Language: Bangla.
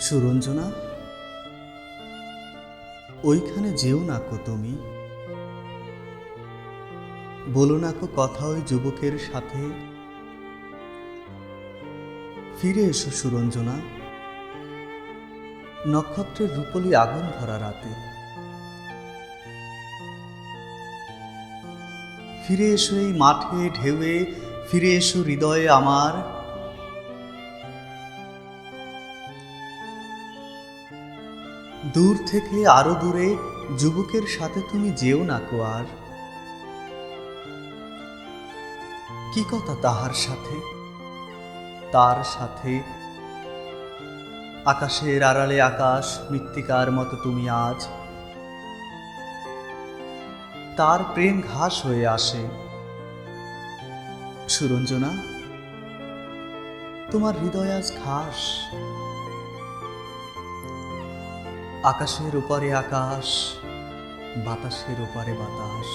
সুরঞ্জনা, ওইখানে যেও না কো তুমি। বলো না কো কথা ওই যুবকের সাথে। ফিরে এসো সুরঞ্জনা। নক্ষত্রের রূপলি আগুন ভরা রাতে। ফিরে এসো এই মাঠে ঢেউয়ে, ফিরে এসো হৃদয়ে আমার। দূর থেকে আরও দূরে যুবকের সাথে তুমি যেও না কো আর। কি কথা তাহার সাথে? তার সাথে? আকাশের আড়ালে আকাশ, মৃত্তিকার মতো তুমি আজ। তার প্রেম ঘাস হয়ে আসে। সুরঞ্জনা, তোমার হৃদয় আজ ঘাস। আকাশের ওপারে আকাশ বাতাসের ওপারে বাতাস।